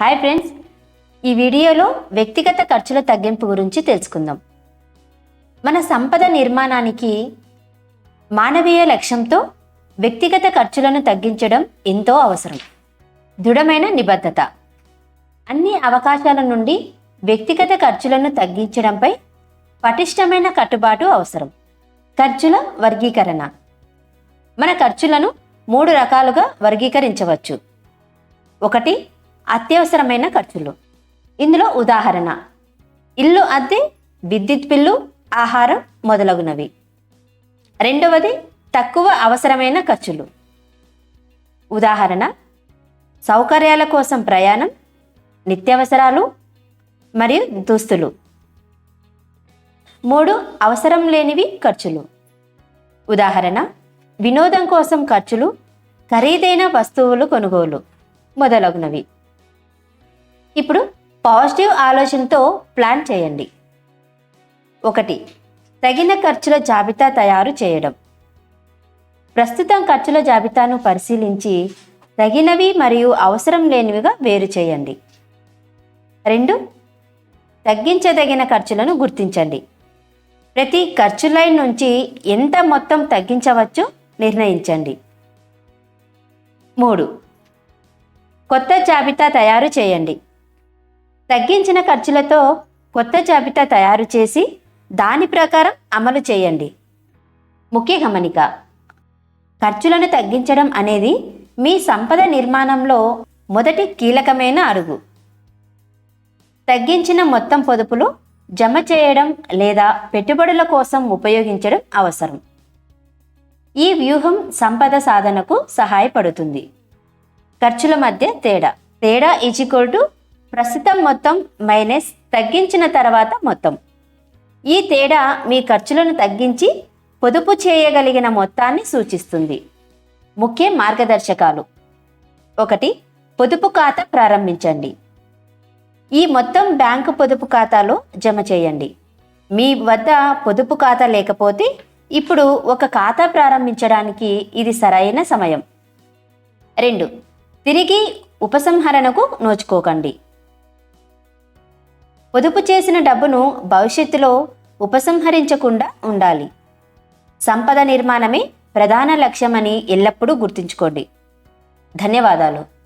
Hi friends. ఈ వీడియోలో వ్యక్తిగత ఖర్చుల తగ్గింపు గురించి తెలుసుకుందాం. మన సంపద నిర్మాణానికి మానవీయ లక్ష్యంతో వ్యక్తిగత ఖర్చులను తగ్గించడం ఎంతో అవసరం. దృఢమైన నిబద్ధత. అన్ని అవకాశాల నుండి వ్యక్తిగత ఖర్చులను తగ్గించడంపై పటిష్టమైన కట్టుబాటు అవసరం. ఖర్చుల వర్గీకరణ. మన ఖర్చులను మూడు రకాలుగా వర్గీకరించవచ్చు. ఒకటి అత్యవసరమైన ఖర్చులు. ఇందులో ఉదాహరణ ఇల్లు అద్దె విద్యుత్ బిల్లు ఆహారం మొదలగునవి. రెండవది తక్కువ అవసరమైన ఖర్చులు. ఉదాహరణ సౌకర్యాల కోసం ప్రయాణం నిత్యావసరాలు మరియు దుస్తులు. మూడు అవసరం లేనివి ఖర్చులు. ఉదాహరణ వినోదం కోసం ఖర్చులు ఖరీదైన వస్తువులు కొనుగోలు మొదలగునవి. ఇప్పుడు పాజిటివ్ ఆలోచనతో ప్లాన్ చేయండి. ఒకటి తగిన ఖర్చుల జాబితా తయారు చేయడం. ప్రస్తుతం ఖర్చుల జాబితాను పరిశీలించి తగినవి మరియు అవసరం లేనివిగా వేరు చేయండి. రెండు తగ్గించదగిన ఖర్చులను గుర్తించండి. ప్రతి ఖర్చు లైన్ నుంచి ఎంత మొత్తం తగ్గించవచ్చో నిర్ణయించండి. మూడు కొత్త జాబితా తయారు చేయండి. తగ్గించిన ఖర్చులతో కొత్త జాబితా తయారు చేసి దాని ప్రకారం అమలు చేయండి. ముఖ్య గమనిక ఖర్చులను తగ్గించడం అనేది మీ సంపద నిర్మాణంలో మొదటి కీలకమైన అడుగు. తగ్గించిన మొత్తం పొదుపులు జమ చేయడం లేదా పెట్టుబడుల కోసం ఉపయోగించడం అవసరం. ఈ వ్యూహం సంపద సాధనకు సహాయపడుతుంది. ఖర్చుల మధ్య తేడా తేడా ఈక్వల్ టు ప్రస్తుతం మొత్తం మైనస్ తగ్గించిన తర్వాత మొత్తం. ఈ తేడా మీ ఖర్చులను తగ్గించి పొదుపు చేయగలిగిన మొత్తాన్ని సూచిస్తుంది. ముఖ్య మార్గదర్శకాలు. ఒకటి పొదుపు ఖాతా ప్రారంభించండి. ఈ మొత్తం బ్యాంకు పొదుపు ఖాతాలో జమ చేయండి. మీ వద్ద పొదుపు ఖాతా లేకపోతే ఇప్పుడు ఒక ఖాతా ప్రారంభించడానికి ఇది సరైన సమయం. రెండు తిరిగి ఉపసంహరణకు నోచుకోకండి. పొదుపు చేసిన డబ్బును భవిష్యత్తులో ఉపసంహరించకుండా ఉండాలి. సంపద నిర్మాణమే ప్రధాన లక్ష్యమని ఎల్లప్పుడూ గుర్తుంచుకోండి. ధన్యవాదాలు.